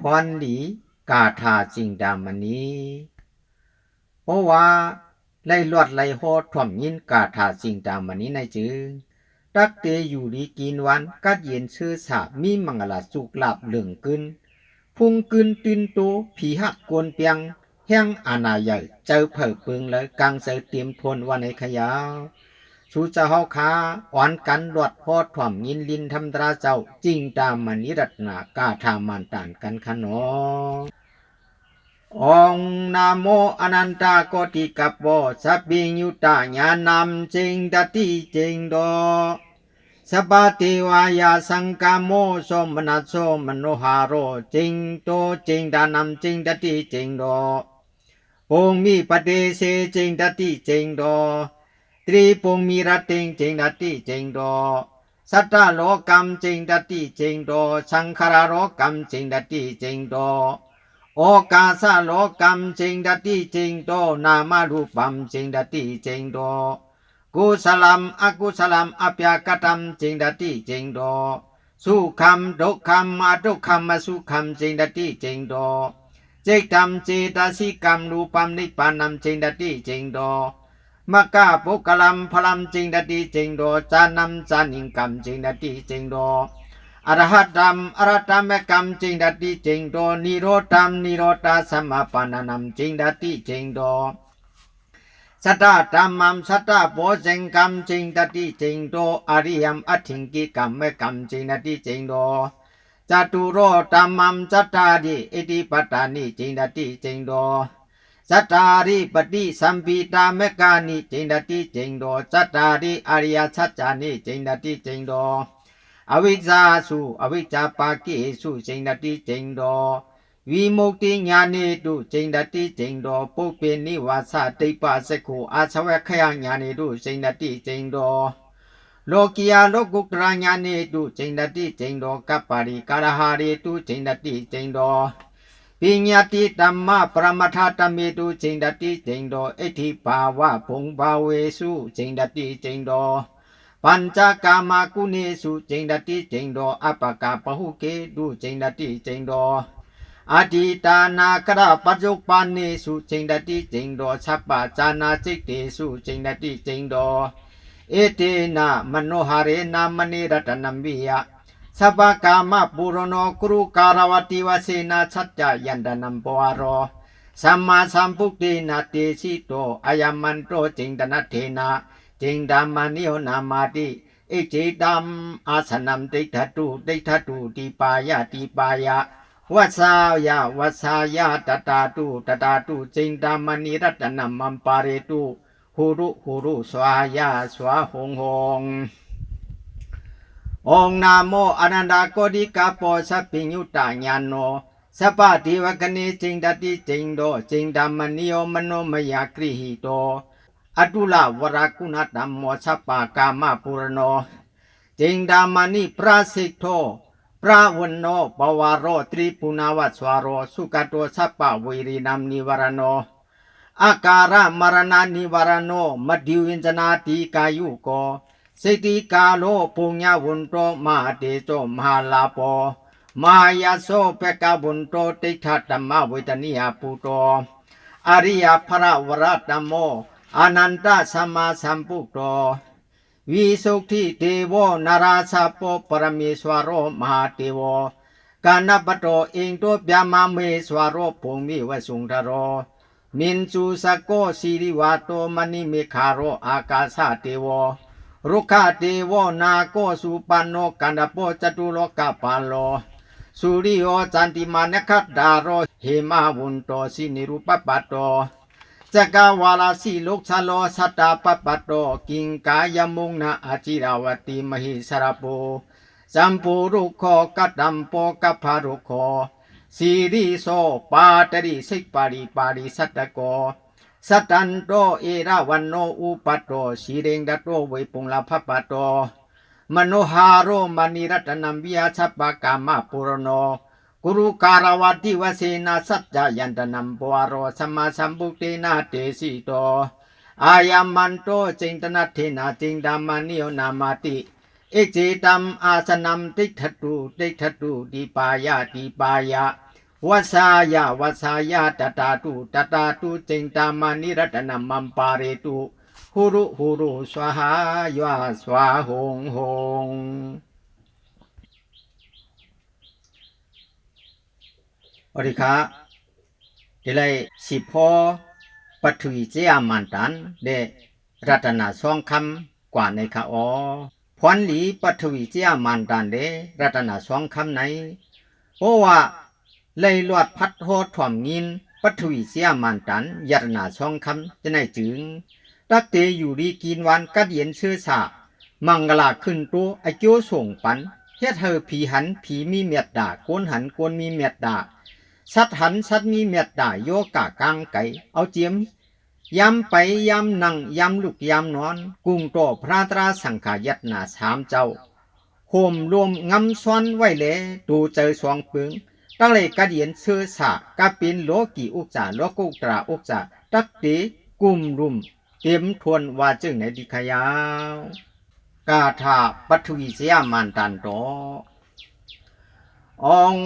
พรหลีกาถาจิงดามณีเพราะว่าไล่ลวดไล่โหดถ่อมยินกาถาจิงดามณีในจึงตักเตอยู่ดีกินวันกัดเย็นชื่อสามีมังลาสุกลาบเหลืองกึนพุงกึนตินโตผีหักกวนเปียงแห้งอาณาใหญ่เจอเผิกปึงเลยกังเสเตรียมทนวันในขยาว ชูจะเฮาคาอ่อนกันรวดพอถ่อมยินลินทำตราเจ้าจริงตามมณิรัตนากาธามันตานกันขนอองนาโมอนันตาโกติกัปโปสัพพิญุตาญาณัมจิงตติจิงโดสัพพะเทวายาสังกามโมสมนัสโสมโนหาโรจิงโตจิงดานัมจิงตติจิงโดปุงมีปฏิเสจิงตติจิงโด ตรีปุงมีรติงจิงตติจิงโดสัตตโลกัมจิงตติจิงโดสังขารโลกัมจิงตติจิงโดโอกาสโลกัมจิงดัติจิงโตนามารูปัมจิงดัติจิงโตกุสลัมอกุสลัมอภยากตัมจิงดัติจิงโตสุขัมดุขัมอดุขัมมสุขัมจิงดัติจิงโตจิกตัมเจตสิกัมรูปัมนิพพานัมจิงดัติจิงโต มะกะปุกลัมพลัมจิงดติจิงโตจานัมจานิงกัมจิงดติจิงโตอรหัตตัมอรหัตตัมเมกัมจริงดัตติจริงโดนิโรธัมนิโรธาสัมมาปานานัมจริงดัตติจริงโดสัตตตัมมัมสัตตโพเจงกัมจริงดัตติจริงโดอริยมอธิงกิกัมเมกัมจริงดัตติจริงโดจตุโรตัมมัมสัตตาดิอิติปตานิจริงดัตติจริงโด ဇတ္တာရိပတိသံပိတာမက္ကာနိကျိန္တတိကျိန္တောဇတ္တာရိအာရိယသัจจာနိကျိန္တတိကျိန္တောအဝိဇ္ဇာစုအဝိဇ္ဇာပါကိစုကျိန္တတိကျိန္တောဝိမု ക്തി ညာနေတုကျိန္တတိကျိန္တောပုပ္ပိနိဝါစတိပ္ပစက္ခုအာသဝခယညာနေတုကျိန္တတိကျိန္တောလောကီယာလောကုတ္တရာညာနေတုကျိန္တတိကျိန္တောကပ္ပါရိကာရဟာရေတုကျိန္တတိကျိန္တော ပညာတိဓမ္မပရမထတမေတုဂျိန္တတိဂျိန္တောအဋ္ဌိဘာဝဘုံဘာဝေစုဂျိန္တတိဂျိန္တောပัญจကာမကုနေစုဂျိန္တတိဂျိန္တောအပကပဟုကေတုဂျိန္တတိဂျိန္တောအတိတာနာကရပဇုပနေစုဂျိန္တတိဂျိန္တောသဗ္ဗဇာနာစိတ်တေစုဂျိန္တတိဂျိန္တောဧတေနမနောဟရေနာမနိရတနံဝိယ สุเจงดติเจงดอเอเตนะมโนหาเรนามาปุรโนกรุการวติวเสนาสัจจยันดานัมปวารอสัมมาสัมพุทเตนะเตสิโตอายมันโตจิงดนัตเทนะจิงดามานิโยนามาติอิจิตัมอาสนัมติทัตุติทัตุติปายะติปายะวัสายะวัสายะตตาตุตตาตุจิงดามานิรัตนัมมัมปาเรตุหูรุหูรุสวายะสวาหงหง องนามโมอนันดาโกดิกาปอสัพพิญุตัญญาโนสัพพติวะกเนจิงดัติจิงโดจิงดัมมนิโยมโนมยากริหิโตอดุลาวรากุณธรรมโมสัพปากามาปุรโนจิงดัมานิพระสิกโตพระวันโนปวารโอตริปุนาวัสวารโอสุกโตสัพปาวิรินามนิวรโนอาการะมรณานิวรโนมดิวินจนาติกายุโก สิกขิกาโลปุญญาวุนโตมาเตโตมหาลาโปมายาโสเปกาวุนโตติทัตธรรมวิตนิยาปุโตอริยภระวรตโมอนันตสัมมาสัมพุโตวิสุทธิเทโวนาราสะโปปรมิสวโรมหาเทโวกานปโตเองโตปยามาเมสวโรภูมิวสุงทโรมินจูสโกสิริวาโตมณิเมคารโออากาสะเทโว รุคาเทวนาโกสุปันโนกันดาโปจตุโลกาปาโลสุริโยจันติมานคัดดาโรเหมาวุนโตสินิรุปปัตโตสกาวาลาสีลุกชะโลสัตตาปปัตโตกิงกายมุงนาอาจิราวติมหิสรโปสัมปูรุโคกัดดัมโปกัพารุโคสีริโสปาตริสิกปาริปาริสัตตโก สัตตันโตเอราวันโนอุปัตโตสีเรงดัตโตเวปุงลาภปัตโตมโนหาโรมณีรัตนัมวิยาชัปปะกามาปุรโนกุรุการวติวเสนาสัจจยันตนัมปวารสัมมาสัมพุทเตนะเตสิโตอายัมมันโตจิงตนัทเทนาจิงดามานิโยนามาติเอเจตัมอาสนัมติทัตุติทัตุติปายะติปายะ วสายาวสายาตตาตุตตาตุจิงตามานิรัตนมัมปาเรตุหุรุหุรุสวหายาสวาหงหงอริคะเดลัยสิพอปัทุยเจียมันตันเดรัตนาสองคำกว่าในคะอ๋อพรหลีปัทวีเจียมันตันเดรัตนาสองคำไหนโอว่า เลยลวดพัดโหดถ่วมงินปฐวีเจียมันตันยัตนาสองคำจะไหนจึงตักเตอยู่ดีกินวันกัดเย็นเชื่อสามังกลาขึ้นตัวไอโจส่งปันเฮ็ดเธอผีหันผีมีเมียดด่าโกนหันโกนมีเมียดด่าสัตว์หันสัตว์มีเม็ดได้โยกะกางไก่เอาเจียมยำไปยำนั่งยำลูกยำนอน กุ้งโตพระตราสังขายัตนาสามเจ้าโหมรวมงำซ้อนไว้เลยดูเจอสองปึง ตั้งเลยกระเดียนเชื่อสากะปินโลกีอุกจาโลกุตราอุกจาตักตีกุมรุม เต็มทวนว่าจึงในดิขยาว กาถาปัทวีเสียมันตันโตอง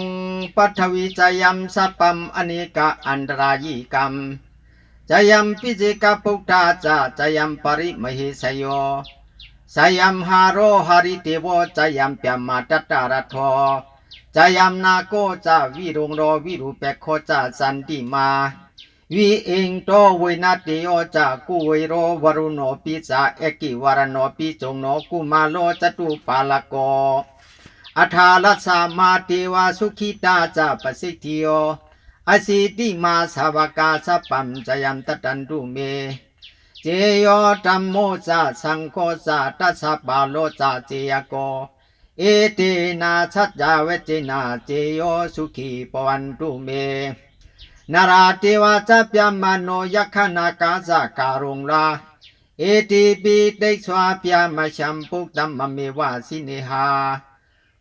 ปัทวิจยัมสัพพมอเนกะอันตรายิกรรมจยัมปิจิกปุตตาจาจยัมปริมหิสยโยสยัมหาโรหริเทโวจยัมเปียมาตตตารทโทจยัมนาโกจาวิรุงโรวิรุเปโคจาสันติมาวิเองโตเวนัติโยจากุเวโรวรุโนปิจาเอกิวารโนปิจงโนกุมาโลจตุปาลโกอัฏฐาลัสามาเทวาสุขิตาจาปสิทธิโยอสิติมาสาวกาสัพพัมจยัมตตันตุเม เจโยธัมโมจาสังโฆจาตัสสะปาโลจาเจยโก เอเตนะสัจจาเวจนะเจโยสุขีปวันตุเม นาราเทวาจัพยามโนยัคขณากาสะการุงลา เอติปิเตสวาพยามชัมปุกตัมมเมวาสิเนหา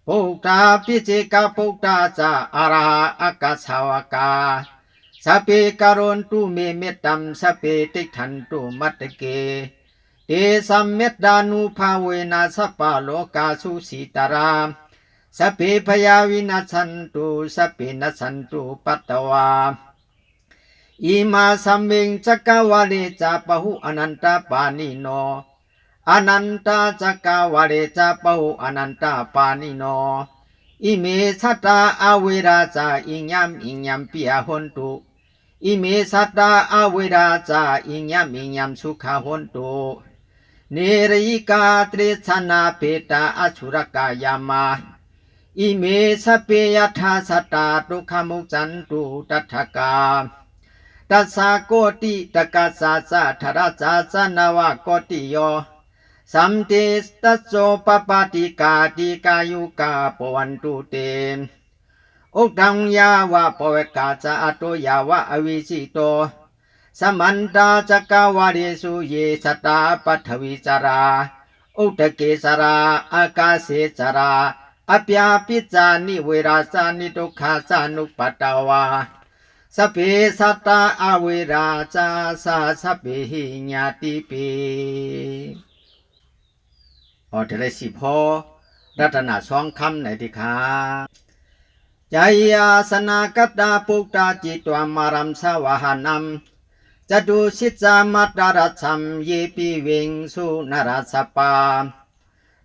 พุทธาปิจิกาพุทธาจาอาราอากาสาวกาสัพเพการุณตุเมเมตตัมสัพเพติทันตุมัตตเก เตสัมเมตตานุภาเวนะสัพพะโลกาสุสีตารามสเพพยาวินัสันตุสเพนัสันตุปัตตวาอิมาสัมเมงจักวาเลจาปะหุอนันตปานิโนอนันตจักวาเลจาปะหุอนันตปานิโนอิเมสัตตาอเวราจาอิญญัมอิญญัมปิยหนตุอิเมสัตตาอเวราจาอิญญัมอิญญัมสุขหนตุ นริกาตริสนาเปตาอสุรกายามาอิเมสเปยัทัสตาตุขมุจันตุตัทกาตัสสะโกติตกะสาสะธราสาสนาวะโกติโยสัมติสตัสโสปปาติกาติกายุกาปวันตุเตอุดังยาวะปเวกาจาอโตยาวะอวิสิโต สมันตาจักกวาเรสุเยสตาปัทวิจารา อุตเกสราอากาเสจราอปยาปิจานิเวราสานิทุกขาสานุปตตวาสเพสัตตาอเวราจาสาสเพหิญาติปีออเดี๋ยวได้สิพอรัตนาสองคำไหนดีคะใจยาสนากตตาปุกตาจิตวามารัมสวหานัม จตุสิจามัตตารัชัมเยปิเวงสุนรัสปา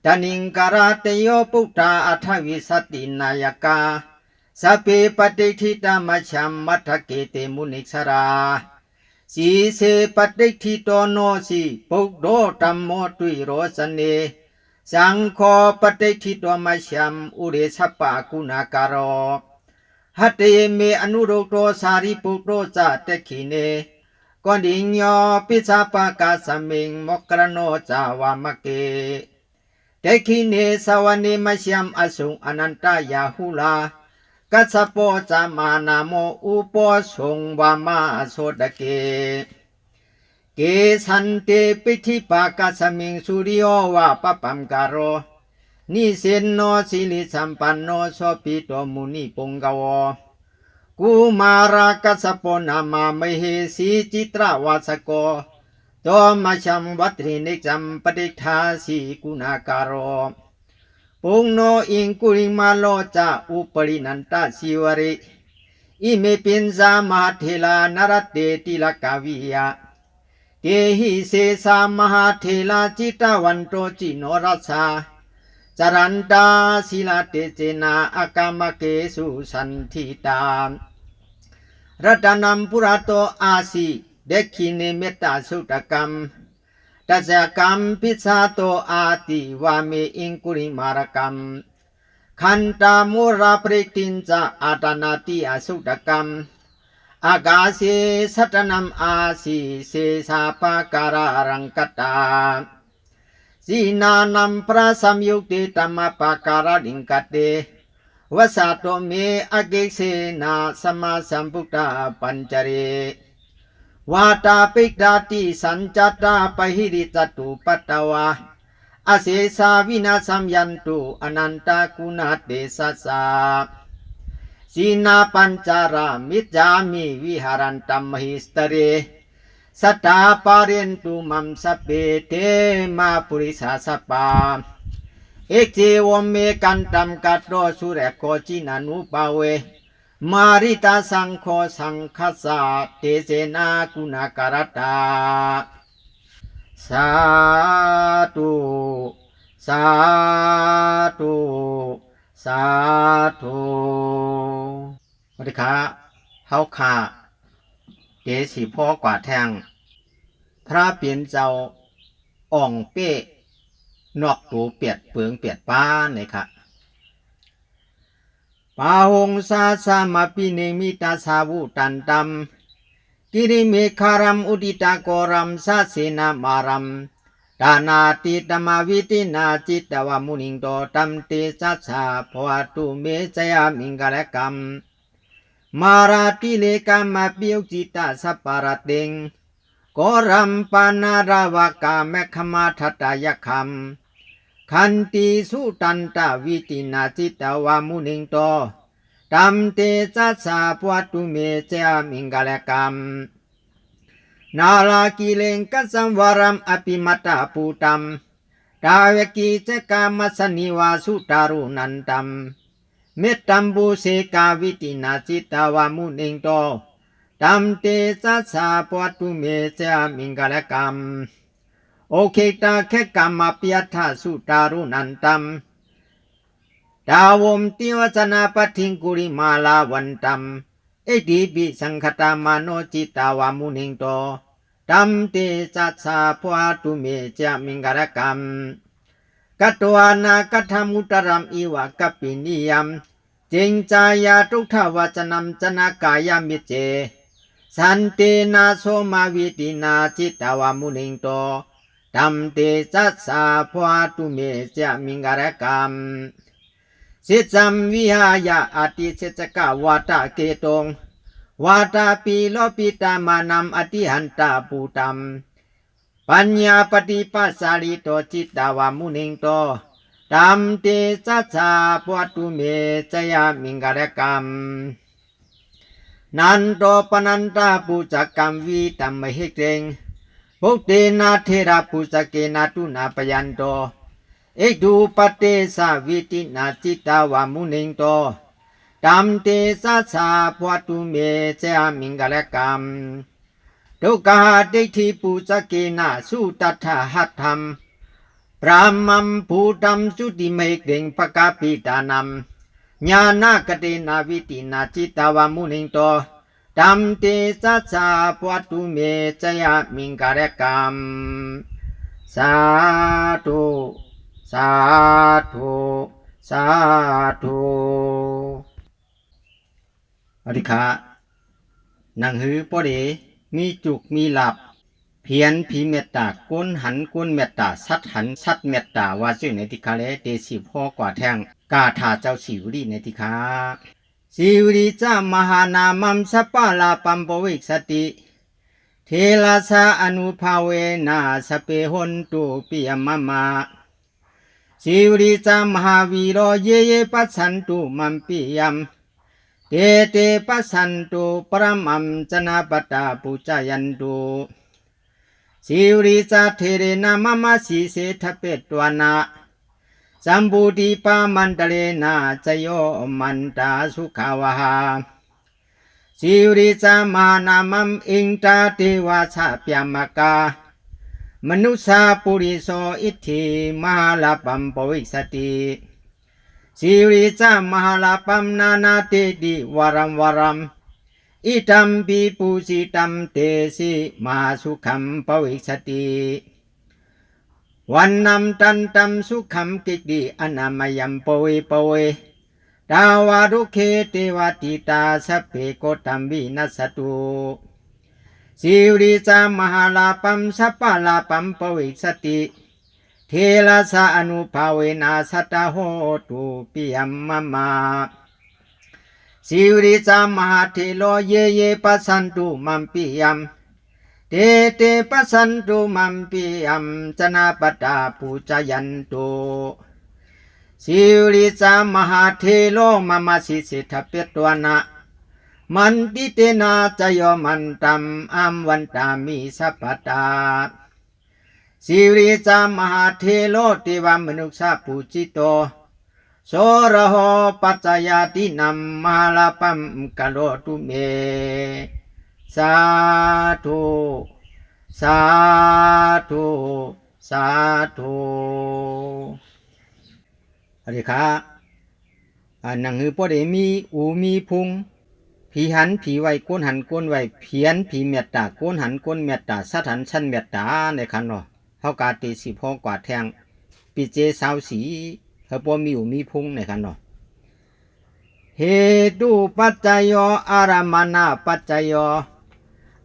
ตานิงการาเตโยปุกตาอัทวิสตินายกาสัพเพปฏิทิตามัชัมมัทเกเตมุนิสราสีเสปฏิทิโตโนสีปุกโดตัมโมตุยโรสเนสังโฆปฏิทิโตมัชัมอุเรสปปะกุณาการโรหัตเตเมอนุโรโตสาริปุกโตจาเตขิเน ก่อนดิญโยปิสาปะกาสมิงมกรโนจาวามะเกเตขิเนสวเนมัชฌัมอสุงอนันตายาหุลากัสสปโปจามานาโมอุปสงวามาโสดเก เกสันเตปิธิปากาสมิงสุริโยวาปปัมการโรนิเสนโนสิลิสัมปันโนโสปิโตมุนิปงกว กุมารากัสปนามามเหสีจิตรวาสโกโตมาชัมวัตรินิจัมปฏิทาสีกุณาการโรปุงโนอิงกุริมาโลจาอุปรินันตสิวริอิเมปินสามาเทลานรเตติลกาวิยะเตหิเสสามหาเทลาจิตวันโตจิโนรัสสาจรันตาศิลาเตเจนาอากามเกสุสันทิตา รัตนัมปุระโตอาสิเด็กขิเนเมตตาสุตกรรมตัสกัมพิสาโตอาติวาเมอิงกุริมารกัมขันตามุราปริตินจาอาตนาติอสุตกรรมอากาเสสัตนัมอาสีเสสาปาการารังกตาสีนานัมพระสัมยุติตมปาการาลิงกเต วสาโตเมอเกเสนาสมาสัมพุตตาปัญจเรวาตาปิกดาติสัญจัตตาปหิริจตุปัตตวาอเสสาวินาสัมยันตุอนันตากุณาเตสสสาสีนาปัญจารามิจามิวิหารันตัมมหิสตเรสตาปาเรนตุมัมสเปเทมาปุริสาสปา เอกเจวมเมกันตัมกัตโตสุเรโกจินานุปาเว มาริตาสังโฆสังคสะเตเสนากุณาการตาสาธุสาธุสาธุวัสดีครับเฮาขาเตสีพ่อกว่าแทง พระเปลี่ยนเจ้าอ่องเป้ นอกตูเปียดเปลืองเปียดป้านี่ยค่ะปาหงสาสามาปิเนมิตาสาวุตันตัมกิริเมฆารัมอุดิตากรัมสาเสนามารัมดานาติตมาวิตินาจิตตวามุนิงโตตัมติสัสสะภวตุเมจยามิงกะละกัมมาราติเลกามาปิยจิตตสัปปารติงกรัมปานาราวกาเมขมาทัตตายคัม ขันติสุตันตวิตินาจิตวามุนิงโตตัมเตจัสสะปวัตุเมเจามิงกาลกัมนาลากิเลงกัสัมวรัมอภิมัตตาปูตัมดาวกีเจกามัสนิวาสุตารุนันตัมเมตตัมบูเสกาวิตินาจิตวามุนิงโตตัมเตจัสสะปวัตุเมเจามิงกาลกัม โอเคตาแค่กรรมปิยัตถสุตารุนันตัมดาวมติวจนาปทิงกุริมาลาวันตัมเอดีปิสังคตามาโนจิตาวามุนิงโตตัมเตจัสสะพวาตุเมจามิงการกรรมกัตวานากัทมุตรัมอีวะกัปปินิยมจิงจายาทุกทวจนัมจนากายามิเจ สันตินาโสมาวิตินาจิตาวามุนิงโต ตัมเตจัสสะพวตุเมจามิงกรกรรมสิจัมวิหายาอติเสจกาวาตาเกตงวาตาปีโลปิตามานัมอติหันตาปูตัมปัญญาปฏิปัสสาริโตจิตตาวามุนิงโตตัมเตจัสสะพวตุเมจยามิงกรกรรมนันโตปนันตาปูจักกรรมวีตัมมหิเกงพุทเตนาเทระ ปุสเกนาตุนาปยันโต เอกดูปเตสาวิตินาจิตาวามุนิงโตตัมเตสัสสะพวตุเมเจามิงกะละกัมဒုက္ခဒိဋ္ဌိပူဇကေနသုတထဟတ္ထံပရမံဘူတံသုတိမေကိံပကပိတာနံညာနာကတိနာဝိတိနာจิตาวามุนิงโต ตัมเตสัสสะปวัตุเมจยามิงกะระกัมสาธุสาธุสาธุอธิคานังหือปอเดมีจุกมีหลับ เพียนผีเมตตาก้นหันก้นเมตตาสัดหันสัดเมตตาว่าชื่ในติคาเลเตสิพ่อกว่าแทงกาถาเจ้าสิวรีในติคา สิวริจามหานามัมสัปปะลาปัมปวิกสติ เทลาสาอนุภาเวนาสเปหนตุปิยมมาสิวริจามหาวีโรเยเยปัสสันตุมัมปิยมเตเตปัสสันตุปรมัมจนาปตาปุจายันตุสิวริจาเทเรนามามาสีเสทเปตวนา สัมบูติปามันตะเลนาจโยมันตาสุขาวหาสิริจามานามมอิงตาเทวาชาปยามกามนุษาปุริโสอิทธิมหาลาปัมปวิสติสิริจามหาลาปัมนานาเตติวรัมวรัมอิตัมปีปูสิตัมเตสิมาสุขัมปวิสติ วันนำตันตัมสุขัมกิติอนามยัมปเวปเวดาวารุเคเทวติตาสเพโกตัมวินัสตุสิริจามหาลาปัมสัพลาปัมปวิสติ เทลาสะอนุภาเวนะสัตตโหตุปิยมมะมาสิริจามหาเทโลเยเยปัสสันตุมัมปิยม เตเตปสันตุมัมปิยัมจนาปตาปูจายันตุสิริจามหาเทโลมามาสิสิทเปตวนะมันติเตนาจโยมันตัมอัมวันตามิสัพพตาสิริจามหาเทโลติวามนุษาปูจิโตโสระโหปัจจยาตินัมมาลาปัมกะโลตุเม สาธุสาธุสาธุอริคะอันนังฮือพ่อได้มีอูมีพุงผีหันผีไวก้นหันก้นไวเพียนผีเมตตาก้นหันก้นเมตตาสัตหันชั้นเมตตาในคันเนาะเฮากาตีสิพอกว่าแทงปีเจสาวสีเฮาบ่มีอูมีพุงในคันเนาะเหตุปัจจยโยอารามณปัจจยโย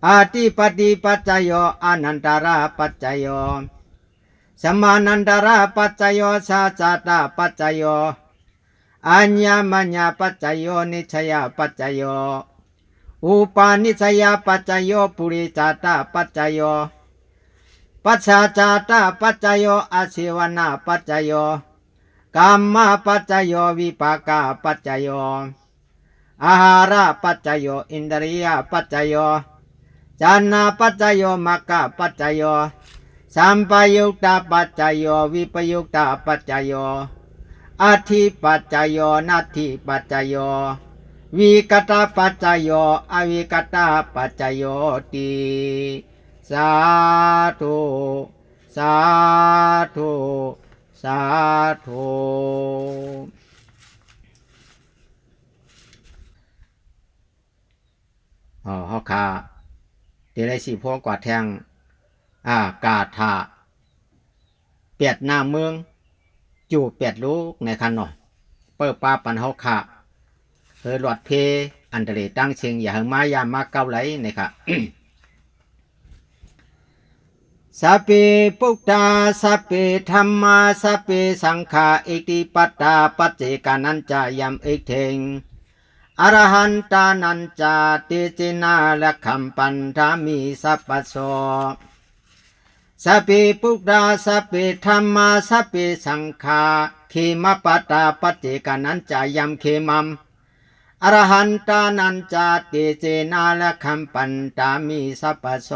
อาติปฏิปัจจโยอนันตาราปัจจโยสมานันตาราปัจจโยสาจตาปัจจโยอัญญมัญญปัจจโยนิชยปัจจโยอุปาณิชยปัจจโยปุริจาตาปัจจโยปัจฉาจาตาปัจจโยอาศิวนาปัจจโยกรรมปัจจโยวิปากาปัจจโยอาหารปัจจโยอินทรียปัจจโย จานาปัจจโยมัคคะปัจจโยสัมปยุตตาปัจจโยวิปยุตตาปัจจโยอาทิปัจจโยนาทิปัจจโยวิกตาปัจจโยอวิกตาปัจจโยติสาธุสาธุสาธุอ๋อฮอคา เดลัยสิพวกกว่าแทงอ่ากาถาเปียดหน้าเมือง จูเปียดลูกในคันหน่อยเปิดปาปันเฮาขาเฮอหลอดเพ อันเดเลตั้งเชิงอย่าเฮงมายามาเกาไหลนะครับสัพเปุตตาสัพเพธรรมาสัพเพสังฆาอิติปัตตาปัจเจกานันจายามเอกเทง อรหันตานันจาติจินาและคัมปันธามิสัพพโสสัพเพปุกดาสัพเพธรรมาสัพเพสังฆาเคมปตาปฏิกานันจายมเคมัมอรหันตานันจาติเจนาและคัมปันตามิสัพพโส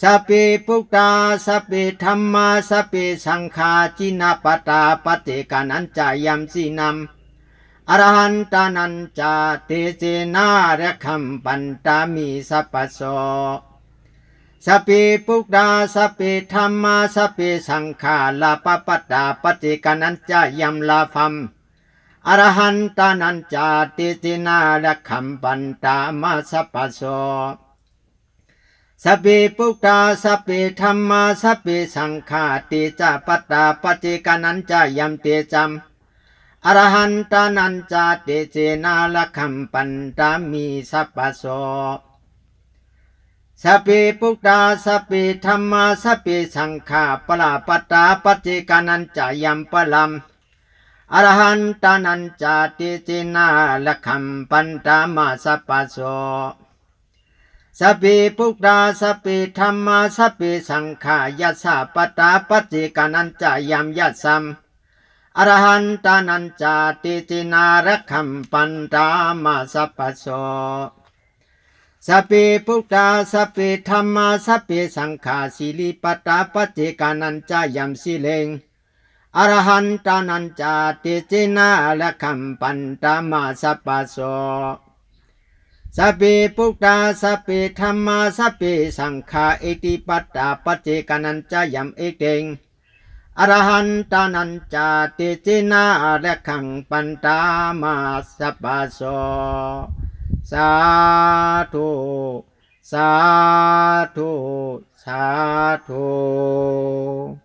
สัพเพปุกดาสัพเพธรรมาสัพเพสังฆาจินาปตาปฏิกานันจายมสีนัม อรหันตานันจาตเจนาระคัมปันตามิสัพพโสสัพเพปุกดาสัพเพธรรมาสัพเพสังขาลาปปัตตาปฏิกานันจายัมลาฟัมอรหันตานันจาตเจนาระคัมปันตามาสัพพโสสัพเพปุกตาสัพเพธรรมาสัพเพสังฆาติจาปตาปฏิกานันจายัมเตจัม อรหันตานันจาเตเจนาละคัมปันตามีสัพพโสสัพเพปุกตาสัพเพธรรมาสัพเพสังฆาปลาปตาปฏิกานันจายัมปลัมอรหันตานันจาตเจนาละคัมปันตามาสัพพโสสัพเพปุกตาสัพเพธรรมาสัพเพสังฆายัสสะปตาปฏิกานันจายัมยัสสัม อรหันตานันจาติจินารักขัมปันตามาสัพพโสสัพเพพุทธาสัพเพธรรมาสัพเพสังฆาสิลิปตาปฏิกานันจายมสิเลงอรหันตานันจาติจินารักขัมปันตามาสัพพโสสัพเพปุตตาสัพเพธรรมาสัพเพสังฆาเอติปตาปัจเจกนัญจายมเอเตง อรหันตานัญจาติจินาระขังปันตามาสัพพะโสสาธุสาธุสาธุ